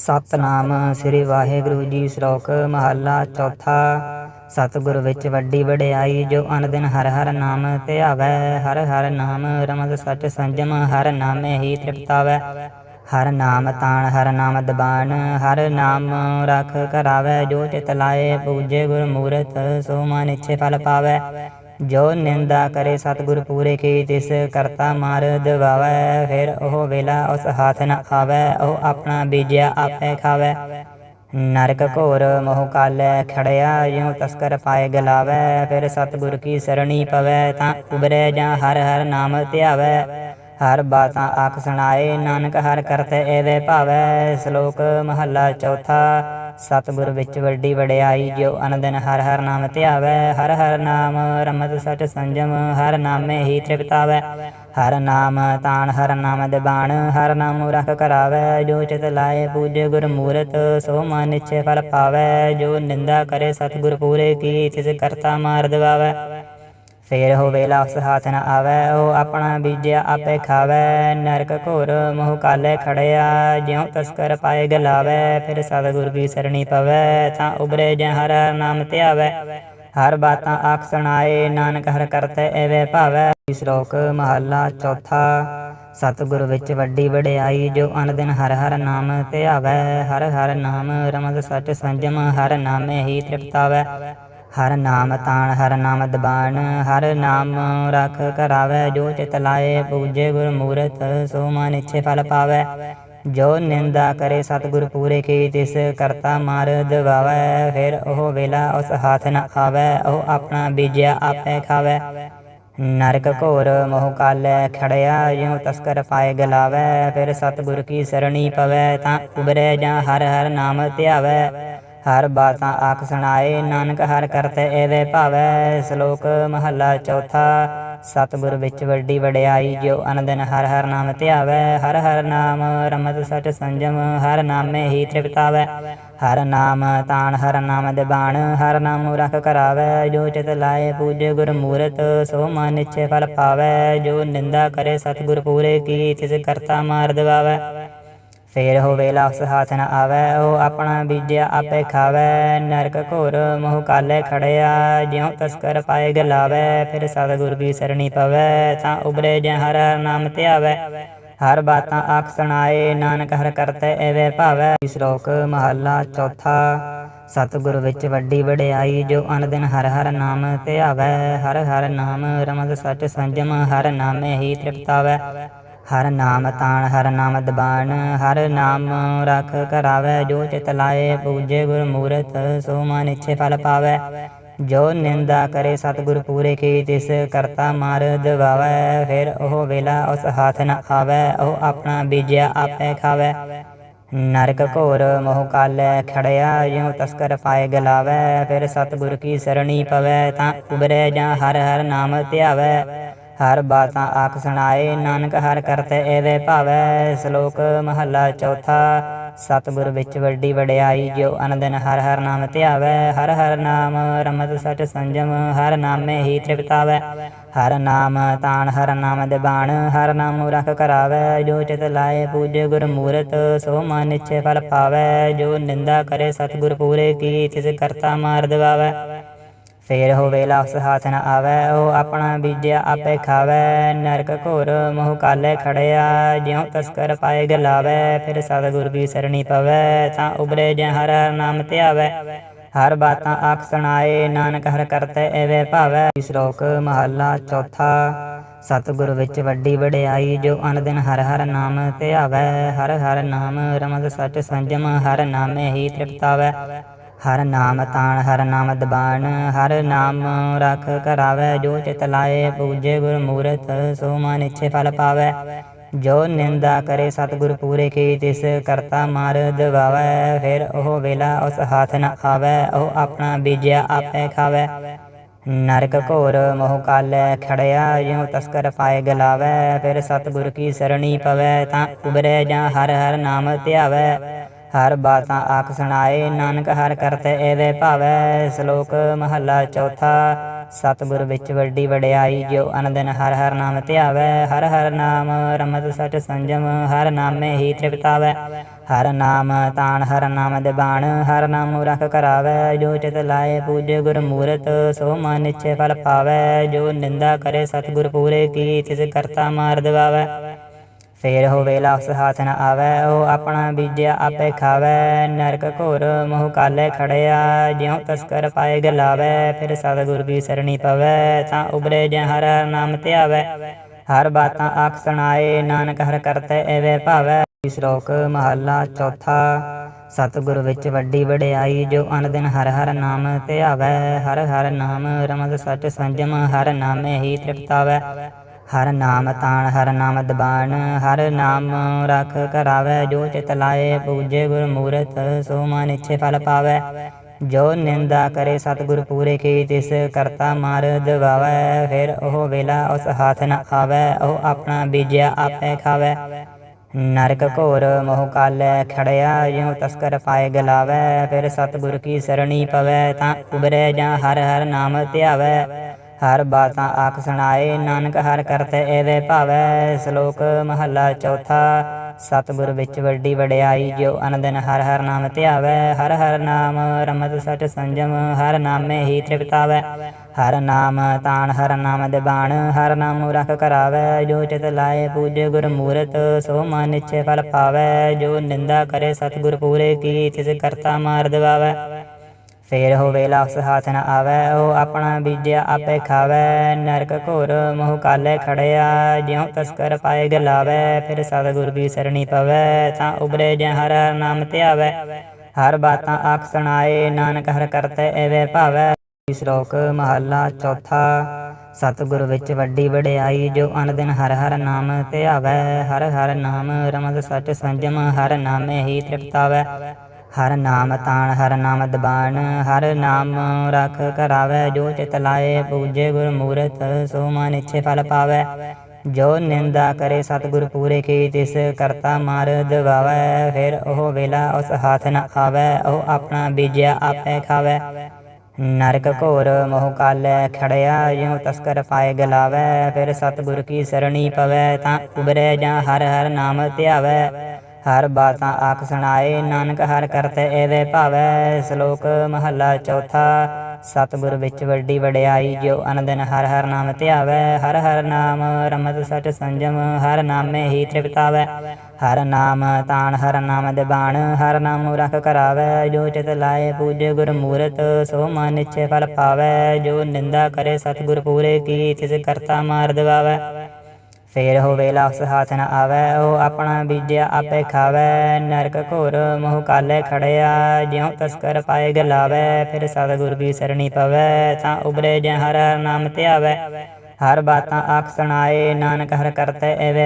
ਸਤਨਾਮ ਸ੍ਰੀ ਵਾਹਿਗੁਰੂ ਜੀ ਸ਼ਲੋਕ ਮਹੱਲਾ ਚੌਥਾ। ਸਤਿਗੁਰ ਵਿੱਚ ਵੱਡੀ ਵਡਿਆਈ, ਜੋ ਅਨਦਿਨ ਹਰ ਹਰ ਨਾਮ ਧਿਆਵੈ ਹਰ ਹਰ ਨਾਮ ਰਮਦ ਸੱਚ ਸੰਜਮ, ਹਰ ਨਾਮੇ ਹੀ ਤ੍ਰਿਪਤਾਵੈ। ਹਰ ਨਾਮ ਤਾਣ, ਹਰ ਨਾਮ ਦਬਾਨ ਹਰ ਨਾਮ ਰਖ ਕਰਾਵੈ, ਜੋ ਚਿਤ ਲਾਏ, ਪੂਜੇ ਗੁਰ ਮੂਰਤ ਸੋ ਮਨ ਇੱਛੇ ਫਲ ਪਾਵੈ। ਜੋ ਨਿੰਦਾ ਕਰੇ ਸਤਿਗੁਰ ਪੂਰੇ ਕੀ ਤਿਸ ਕਰਤਾ ਮਾਰ ਦਵਾਵੈ ਫਿਰ ਉਹ ਵੇਲਾ ਉਸ ਹੱਥ ਨ ਆਵੈ, ਉਹ ਆਪਣਾ ਬੀਜਿਆ ਆਪੇ ਖਾਵੈ। ਨਰਕ ਘੋਰ ਮੋਹ ਕਾਲੈ, ਖੜਿਆ ਜਿਉ ਤਸਕਰ ਪਾਏ ਗਲਾਵੈ, ਫਿਰ ਸਤਿਗੁਰ ਕੀ ਸਰਣੀ ਪਵੈ, ਤਾਂ ਉਬਰੈ ਜਾਂ ਹਰ ਹਰ ਨਾਮ ਧਿਆਵੈ। ਹਰ ਬਾਤਾਂ ਆਖ ਸੁਣਾਏ, ਨਾਨਕ ਹਰ ਕਰਤੇ ਐਵੇ ਭਾਵੈ। ਸ਼ਲੋਕ ਮਹੱਲਾ ਚੌਥਾ ਸਤਿਗੁਰ ਵਿੱਚ ਵੱਡੀ ਵਡਿਆਈ, ਜੋ ਅਨੰਦਨ ਹਰ ਹਰ ਨਾਮ ਧਿਆਵੈ ਹਰ ਹਰ ਨਾਮ ਰਮਤ ਸਚ ਸੰਜਮ, ਹਰ ਨਾਮੇ ਹੀ ਤ੍ਰਿਪਤਾਵੈ। ਹਰ ਨਾਮ ਤਾਣ, ਹਰ ਨਾਮ ਦਬਾਣ, ਹਰ ਨਾਮ ਰਖ ਕਰਾਵੈ, ਜੋ ਚਿਤ ਲਾਏ ਪੂਜੇ ਗੁਰ ਮੂਰਤ, ਸੋ ਮਨ ਇੱਛੇ ਫਲ ਪਾਵੈ, ਜੋ ਨਿੰਦਾ ਕਰੇ ਸਤਿਗੁਰ ਪੂਰੇ ਕੀ, ਤਿਸ ਕਰਤਾ ਮਾਰ ਦਵਾਵੈ ਫੇਰ ਹੋ ਵੇਲਾ ਉਸ ਨ ਆਵੈ, ਉਹ ਆਪਣਾ ਬੀਜਿਆ ਆਪੇ ਖਾਵੈ। ਨਰਕ ਘੋਰ ਮੋਹ ਕਾਲੇ ਖੜਿਆ, ਜਿਉ ਤਸਕਰ ਪਾਏ ਗਲਾਵੈ, ਫਿਰ ਸਤਿਗੁਰ ਕੀ ਸਰਣੀ ਪਵੈ, ਤਾਂ ਉਬਰੇ ਜੈ ਹਰ ਨਾਮ ਧਿਆਵੈ। ਹਰ ਬਾਤਾਂ ਆਖ ਸੁਣਾਏ, ਨਾਨਕ ਹਰ ਕਰਤੇ ਐਵੇ ਭਾਵੈ। ਸ਼ਲੋਕ ਮਹੱਲਾ ਚੌਥਾ, ਸਤਿਗੁਰ ਵਿੱਚ ਵੱਡੀ ਵਡਿਆਈ, ਜੋ ਅਨ ਦਿਨ ਹਰ ਹਰ ਨਾਮ ਧਿਆਵੈ। ਹਰ ਹਰ ਨਾਮ ਰਮਦ ਸਚ ਸੰਜਮ, ਹਰ ਨਾਮੇ ਹੀ ਤ੍ਰਿਪਤਾਵੈ। ਹਰ ਨਾਮ ਤਾਣ, ਹਰ ਨਾਮ ਦਬਾਨ ਹਰ ਨਾਮ ਰਖ ਕਰਾਵੈ, ਜੋ ਚਿਤ ਲਾਏ ਪੂਜੇ ਗੁਰ ਮੂਰਤ ਸੋ ਮਨ ਇੱਛੇ ਫਲ ਪਾਵੈ। ਜੋ ਨਿੰਦਾ ਕਰੇ ਸਤਿਗੁਰ ਪੂਰੇ ਕੀ, ਤਿਸ ਕਰਤਾ ਮਾਰ ਦਵਾਵੈ ਫਿਰ ਉਹ ਵੇਲਾ ਉਸ ਹੱਥ ਨਾ ਆਵੈ, ਉਹ ਆਪਣਾ ਬੀਜਿਆ ਆਪੇ ਖਾਵੈ। ਨਰਕ ਘੋਰ ਮੋਹ ਕਾਲੈ, ਖੜਿਆ ਜਿਉ ਤਸਕਰ ਪਾਏ ਗਲਾਵੈ, ਫਿਰ ਸਤਿਗੁਰ ਕੀ ਸਰਣੀ ਪਵੈ, ਤਾਂ ਉਬਰੈ ਜਾਂ ਹਰ ਹਰ ਨਾਮ ਧਿਆਵੈ। ਹਰ ਬਾਤਾਂ ਆਖ ਸੁਣਾਏ, ਨਾਨਕ ਹਰ ਕਰਤੇ ਐਵੇ ਭਾਵੈ। ਸ਼ਲੋਕ ਮਹੱਲਾ ਚੌਥਾ, ਸਤਿਗੁਰ ਵਿੱਚ ਵੱਡੀ ਵਡਿਆਈ ਜੋ ਅਨੰਦਨ ਹਰ ਹਰ ਨਾਮ ਧਿਆਵੈ। ਹਰ ਹਰ ਨਾਮ ਰਮਤ ਸਚ ਸੰਜਮ, ਹਰ ਨਾਮੇ ਹੀ ਤ੍ਰਿਪਤਾਵੈ। ਹਰ ਨਾਮ ਤਾਣ, ਹਰ ਨਾਮ ਦਬਾਣ, ਹਰ ਨਾਮ ਰਖ ਕਰਾਵੈ। ਜੋ ਚਿਤ ਲਾਏ ਪੂਜੇ ਗੁਰ ਮੂਰਤ, ਸੋ ਮਨ ਇੱਛੇ ਫਲ ਪਾਵੈ। ਜੋ ਨਿੰਦਾ ਕਰੇ ਸਤਿਗੁਰ ਪੂਰੇ ਕੀ, ਤਿਸ ਕਰਤਾ ਮਾਰ ਦਵਾਵੈ। ਫੇਰ ਹੋ ਵੇਲਾ ਉਸ ਹੱਥ ਨ ਆਵੈ, ਉਹ ਆਪਣਾ ਬੀਜਿਆ ਆਪੇ ਖਾਵੈ। ਨਰਕ ਘੋਰ ਮੋਹ ਕਾਲੇ ਖੜਿਆ, ਜਿਉ ਤਸਕਰ ਪਾਏ ਗਲਾਵੈ, ਫਿਰ ਸਤਿਗੁਰ ਕੀ ਸਰਣੀ ਪਵੈ, ਤਾਂ ਉਬਰੇ ਜੈ ਹਰ ਨਾਮ ਧਿਆਵੈ। ਹਰ ਬਾਤਾਂ ਆਖ ਸੁਣਾਏ, ਨਾਨਕ ਹਰ ਕਰਤੇ ਐਵੇ ਭਾਵੈ। ਸ਼ਲੋਕ ਮਹੱਲਾ ਚੌਥਾ, ਸਤਿਗੁਰ ਵਿੱਚ ਵੱਡੀ ਵਡਿਆਈ, ਜੋ ਅਨ ਦਿਨ ਹਰ ਹਰ ਨਾਮ ਧਿਆਵੈ। ਹਰ ਹਰ ਨਾਮ ਰਮਦ ਸਚ ਸੰਜਮ, ਹਰ ਨਾਮੇ ਹੀ ਤ੍ਰਿਪਤਾਵੈ। ਹਰ ਨਾਮ ਤਾਣ, ਹਰ ਨਾਮ ਦਬਾਨ ਹਰ ਨਾਮ ਰਖ ਕਰਾਵੈ, ਜੋ ਚਿਤ ਲਾਏ ਪੂਜੇ ਗੁਰ ਮੂਰਤ ਸੋ ਮਨ ਇੱਛੇ ਫਲ ਪਾਵੈ। ਜੋ ਨਿੰਦਾ ਕਰੇ ਸਤਿਗੁਰ ਪੂਰੇ ਕੀ ਤਿਸ ਕਰਤਾ ਮਾਰ ਦਵਾਵੈ ਫਿਰ ਉਹ ਵੇਲਾ ਉਸ ਹੱਥ ਨ ਆਵੈ, ਉਹ ਆਪਣਾ ਬੀਜਿਆ ਆਪੇ ਖਾਵੈ। ਨਰਕ ਘੋਰ ਮੋਹ ਕਾਲੈ, ਖੜਿਆ ਜਿਉ ਤਸਕਰ ਪਾਏ ਗਲਾਵੈ, ਫਿਰ ਸਤਿਗੁਰ ਕੀ ਸਰਣੀ ਪਵੈ, ਤਾਂ ਉਬਰੈ ਜਾਂ ਹਰ ਹਰ ਨਾਮ ਧਿਆਵੈ। ਹਰ ਬਾਤਾਂ ਆਖ ਸੁਣਾਏ, ਨਾਨਕ ਹਰ ਕਰਤੇ ਐਵੇ ਭਾਵੈ ਸ਼ਲੋਕ ਮਹੱਲਾ ਚੌਥਾ। ਸਤਿਗੁਰ ਵਿੱਚ ਵੱਡੀ ਵਡਿਆਈ, ਜੋ ਅਨੰਦਨ ਹਰ ਹਰ ਨਾਮ ਧਿਆਵੈ, ਹਰ ਹਰ ਨਾਮ ਰਮਤ ਸਚ ਸੰਜਮ, ਹਰ ਨਾਮੇ ਹੀ ਤ੍ਰਿਪਤਾਵੈ। ਹਰ ਨਾਮ ਤਾਣ, ਹਰ ਨਾਮ ਦਬਾਣ, ਹਰ ਨਾਮ ਰਖ ਕਰਾਵੈ, ਜੋ ਚਿਤ ਲਾਏ ਪੂਜੇ ਗੁਰ ਮੂਰਤ, ਸੋ ਮਨ ਇੱਛੇ ਫਲ ਪਾਵੈ, ਜੋ ਨਿੰਦਾ ਕਰੇ ਸਤਿਗੁਰ ਪੂਰੇ, ਕੀ ਤਿਸ ਕਰਤਾ ਮਾਰ ਦਵਾਵੈ। ਫੇਰ ਹੋ ਵੇਲਾ ਉਸ ਨ ਆਵੈ, ਉਹ ਆਪਣਾ ਬੀਜਿਆ ਆਪੇ ਖਾਵੈ। ਨਰਕ ਘੋਰ ਮੋਹ ਕਾਲੇ ਖੜਿਆ, ਜਿਉ ਤਸਕਰ ਪਾਏ ਗਲਾਵੈ, ਫਿਰ ਸਤਿਗੁਰ ਕੀ ਸਰਣੀ ਪਵੈ, ਤਾਂ ਉਬਰੇ ਜੈ ਹਰ ਨਾਮ ਧਿਆਵੈ। ਹਰ ਬਾਤਾਂ ਆਖ ਸੁਣਾਏ, ਨਾਨਕ ਹਰ ਕਰਤੇ ਐਵੇ ਭਾਵੈ। ਸ਼ਲੋਕ ਮਹੱਲਾ ਚੌਥਾ, ਸਤਿਗੁਰ ਵਿੱਚ ਵੱਡੀ ਵਡਿਆਈ, ਜੋ ਅਨ ਦਿਨ ਹਰ ਹਰ ਨਾਮ ਧਿਆਵੈ। ਹਰ ਹਰ ਨਾਮ ਰਮਦ ਸਚ ਸੰਜਮ, ਹਰ ਨਾਮੇ ਹੀ ਤ੍ਰਿਪਤਾਵੈ। ਹਰ ਨਾਮ ਤਾਣ, ਹਰ ਨਾਮ ਦਬਾਨ ਹਰ ਨਾਮ ਰਖ ਕਰਾਵੈ, ਜੋ ਚਿਤ ਲਾਏ ਪੂਜੇ ਗੁਰ ਮੂਰਤ ਸੋ ਮਨ ਇੱਛੇ ਫਲ ਪਾਵੈ। ਜੋ ਨਿੰਦਾ ਕਰੇ ਸਤਿਗੁਰ ਪੂਰੇ ਕੀ, ਤਿਸ ਕਰਤਾ ਮਾਰ ਦਵਾਵੈ ਫਿਰ ਉਹ ਵੇਲਾ ਉਸ ਹੱਥ ਨਾ ਆਵੈ, ਉਹ ਆਪਣਾ ਬੀਜਿਆ ਆਪੇ ਖਾਵੈ। ਨਰਕ ਘੋਰ ਮੋਹ ਕਾਲੈ, ਖੜਿਆ ਜਿਉ ਤਸਕਰ ਪਾਏ ਗਲਾਵੈ, ਫਿਰ ਸਤਿਗੁਰ ਕੀ ਸਰਣੀ ਪਵੈ, ਤਾਂ ਉਬਰੈ ਜਾਂ ਹਰ ਹਰ ਨਾਮ ਧਿਆਵੈ। ਹਰ ਬਾਤਾਂ ਆਖ ਸੁਣਾਏ, ਨਾਨਕ ਹਰ ਕਰਤੇ ਐਵੇ ਭਾਵੈ ਸ਼ਲੋਕ ਮਹੱਲਾ ਚੌਥਾ। ਸਤਿਗੁਰ ਵਿੱਚ ਵੱਡੀ ਵਡਿਆਈ ਜੋ ਅਨੰਦਨ ਹਰ ਹਰ ਨਾਮ ਧਿਆਵੈ। ਹਰ ਹਰ ਨਾਮ ਰਮਤ ਸਚ ਸੰਜਮ, ਹਰ ਨਾਮੇ ਹੀ ਤ੍ਰਿਪਤਾਵੈ। ਹਰ ਨਾਮ ਤਾਣ, ਹਰ ਨਾਮ ਦਿਬਾਣ, ਹਰ ਨਾਮ ਰਖ ਕਰਾਵੈ। ਜੋ ਚਿਤ ਲਾਏ ਪੂਜੇ ਗੁਰ ਮੂਰਤ, ਸੋ ਮਨ ਇਛੇ ਫਲ ਪਾਵੈ। ਜੋ ਨਿੰਦਾ ਕਰੇ ਸਤਿਗੁਰ ਪੂਰੇ ਕੀ, ਤਿਸ ਕਰਤਾ ਮਾਰ ਦਵਾਵੈ ਫੇਰ ਹੋਵੇ ਲਾਸ ਹਾਥ ਨ ਆਵੈ, ਉਹ ਆਪਣਾ ਬੀਜਿਆ ਆਪੇ ਖਾਵੈ। ਨਰਕ ਘੋਰ ਮੋਹ ਕਾਲੇ ਖੜਿਆ, ਜਿਉ ਤਸਕਰ ਪਾਏ ਗਲਾਵੈ, ਫਿਰ ਸਤਿਗੁਰ ਕੀ ਸਰਣੀ ਪਵੈ, ਤਾਂ ਉਬਰੇ ਜੈ ਹਰ ਨਾਮ ਧਿਆਵੈ। ਹਰ ਬਾਤਾਂ ਆਖ ਸੁਣਾਏ, ਨਾਨਕ ਹਰ ਕਰਤੇ ਐਵੇਂ ਭਾਵੈ। ਸ਼ਲੋਕ ਮਹੱਲਾ ਚੌਥਾ, ਸਤਿਗੁਰ ਵਿੱਚ ਵੱਡੀ ਵਡਿਆਈ, ਜੋ ਅਨਦਿਨ ਹਰ ਹਰ ਨਾਮ ਧਿਆਵੈ। ਹਰ ਹਰ ਨਾਮ ਰਮਦ ਸਚ ਸੰਜਮ, ਹਰ ਨਾਮੇ ਹੀ ਤ੍ਰਿਪਤਾਵੈ। ਹਰ ਨਾਮ ਤਾਣ, ਹਰ ਨਾਮ ਦਬਾਣ, ਹਰ ਨਾਮ ਰਖ ਕਰਾਵੈ, ਜੋ ਚਿਤ ਲਾਏ ਪੂਜੇ ਗੁਰ ਮੂਰਤ ਸੋ ਮਨ ਇਛੇ ਫਲ ਪਾਵੈ। ਜੋ ਨਿੰਦਾ ਕਰੇ ਸਤਿਗੁਰ ਪੂਰੇ ਕੀ ਤਿਸ ਕਰਤਾ ਮਾਰ ਦਵਾਵੈ ਫਿਰ ਉਹ ਵੇਲਾ ਉਸ ਹੱਥ ਨਾ ਆਵੈ, ਉਹ ਆਪਣਾ ਬੀਜਿਆ ਆਪੇ ਖਾਵੈ। ਨਰਕ ਘੋਰ ਮੋਹ ਕਾਲੇ, ਖੜਿਆ ਜਿਉ ਤਸਕਰ ਪਾਏ ਗਲਾਵੈ, ਫਿਰ ਸਤਿਗੁਰ ਕੀ ਸਰਣੀ ਪਵੈ, ਤਾਂ ਉਬਰੇ ਜਾਂ ਹਰ ਹਰ ਨਾਮ ਧਿਆਵੈ। ਹਰ ਬਾਤਾਂ ਆਖ ਸੁਣਾਏ, ਨਾਨਕ ਹਰ ਕਰਤੇ ਐਵੇਂ ਭਾਵੈ ਸ਼ਲੋਕ ਮਹੱਲਾ ਚੌਥਾ। ਸਤਿਗੁਰ ਵਿੱਚ ਵੱਡੀ ਵਡਿਆਈ ਜੋ ਅਨੰਦਨ ਹਰ ਹਰ ਨਾਮ ਧਿਆਵੈ। ਹਰ ਹਰ ਨਾਮ ਰਮਤ ਸਚ ਸੰਜਮ, ਹਰ ਨਾਮੇ ਹੀ ਤ੍ਰਿਪਤਾਵੈ ਹਰ ਨਾਮ ਤਾਣ, ਹਰ ਨਾਮ ਦਿਬਾਣ, ਹਰ ਨਾਮ ਰਖ ਕਰਾਵੈ। ਜੋ ਚਿਤ ਲਾਏ ਪੂਜੇ ਗੁਰ ਮੂਰਤ, ਸੋ ਮਨ ਇਛੇ ਫਲ ਪਾਵੈ। ਜੋ ਨਿੰਦਾ ਕਰੇ ਸਤਿਗੁਰ ਪੂਰੇ ਕੀ, ਤਿਸ ਕਰਤਾ ਮਾਰ ਦਵਾਵੈ। ਫੇਰ ਹੋਵੇ ਲਾਸ ਹਾਥ ਨ ਆਵੈ, ਉਹ ਆਪਣਾ ਬੀਜਿਆ ਆਪੇ ਖਾਵੈ। ਨਰਕ ਘੋਰ ਮੋਹ ਕਾਲੇ ਖੜਿਆ, ਜਿਉ ਤਸਕਰ ਪਾਏ ਗਲਾਵੈ, ਫਿਰ ਸਤਿਗੁਰ ਦੀ ਸਰਣੀ ਪਵੈ, ਤਾਂ ਉਬਰੇ ਜੈ ਹਰ ਨਾਮ ਧਿਆਵੈ। ਹਰ ਬਾਤਾਂ ਆਖ ਸੁਣਾਏ, ਨਾਨਕ ਹਰ ਕਰਤੇ ਐਵੇਂ ਭਾਵੈ। ਸ਼ਲੋਕ ਮਹੱਲਾ ਚੌਥਾ, ਸਤਿਗੁਰ ਵਿੱਚ ਵੱਡੀ ਵਡਿਆਈ, ਜੋ ਅਨ ਦਿਨ ਹਰ ਹਰ ਨਾਮ ਧਿਆਵੈ। ਹਰ ਹਰ ਨਾਮ ਰਮਦ ਸਚ ਸੰਜਮ, ਹਰ ਨਾਮੇ ਹੀ ਤ੍ਰਿਪਤਾਵੈ। ਹਰ ਨਾਮ ਤਾਣ, ਹਰ ਨਾਮ ਦਬਾਨ ਹਰ ਨਾਮ ਰਖ ਕਰਾਵੈ, ਜੋ ਚਿਤ ਲਾਏ ਪੂਜੇ ਗੁਰ ਮੂਰਤ ਸੋ ਮਨ ਇੱਛੇ ਫਲ ਪਾਵੈ। ਜੋ ਨਿੰਦਾ ਕਰੇ ਸਤਿਗੁਰ ਪੂਰੇ ਕੀ, ਤਿਸ ਕਰਤਾ ਮਾਰ ਦਵਾਵੈ ਫਿਰ ਉਹ ਵੇਲਾ ਉਸ ਹੱਥ ਨਾ ਆਵੈ, ਉਹ ਆਪਣਾ ਬੀਜਿਆ ਆਪੇ ਖਾਵੈ। ਨਰਕ ਘੋਰ ਮੋਹ ਕਾਲੇ ਖੜਿਆ, ਜਿਉ ਤਸਕਰ ਪਾਏ ਗਲਾਵੈ, ਫਿਰ ਸਤਿਗੁਰ ਕੀ ਸਰਣੀ ਪਵੈ, ਤਾਂ ਉਬਰੇ ਜਾਂ ਹਰ ਹਰ ਨਾਮ ਧਿਆਵੈ। ਹਰ ਬਾਤਾਂ ਆਖ ਸੁਣਾਏ, ਨਾਨਕ ਹਰ ਕਰਤੇ ਐਵੇਂ ਭਾਵੈ। ਸ਼ਲੋਕ ਮਹੱਲਾ ਚੌਥਾ, ਸਤਿਗੁਰ ਵਿੱਚ ਵੱਡੀ ਵਡਿਆਈ ਜੋ ਅਨੰਦਨ ਹਰ ਹਰ ਨਾਮ ਧਿਆਵੈ। ਹਰ ਹਰ ਨਾਮ ਰਮਤ ਸਚ ਸੰਜਮ, ਹਰ ਨਾਮੇ ਹੀ ਤ੍ਰਿਪਤਾਵੈ। ਹਰ ਨਾਮ ਤਾਣ, ਹਰ ਨਾਮ ਦਿਬਾਣ ਹਰ ਨਾਮ ਰਖ ਕਰਾਵੈ। ਜੋ ਚਿਤ ਲਾਏ ਪੂਜੇ ਗੁਰ ਮੂਰਤ, ਸੋ ਮਨ ਇਛੇ ਫਲ ਪਾਵੈ। ਜੋ ਨਿੰਦਾ ਕਰੇ ਸਤਿਗੁਰ ਪੂਰੇ ਕੀ, ਤਿਸ ਕਰਤਾ ਮਾਰ ਦਵਾਵੈ। ਫੇਰ ਹੋਵੇ ਲਾਸ ਹਾਥ ਨ ਆਵੈ, ਉਹ ਆਪਣਾ ਬੀਜਿਆ ਆਪੇ ਖਾਵੈ। ਨਰਕ ਘੋਰ ਮੋਹ ਕਾਲੇ ਖੜਿਆ, ਜਿਉ ਤਸਕਰ ਪਾਏ ਗਲਾਵੈ, ਫਿਰ ਸਤਿਗੁਰ ਦੀ ਸਰਣੀ ਪਵੈ, ਤਾਂ ਉਬਰੇ ਜੈ ਹਰ ਹਰ ਨਾਮ ਧਿਆਵੈ। ਹਰ ਬਾਤਾਂ ਆਖ ਸੁਣਾਏ, ਨਾਨਕ ਹਰ ਕਰਤੇ ਐਵੇਂ।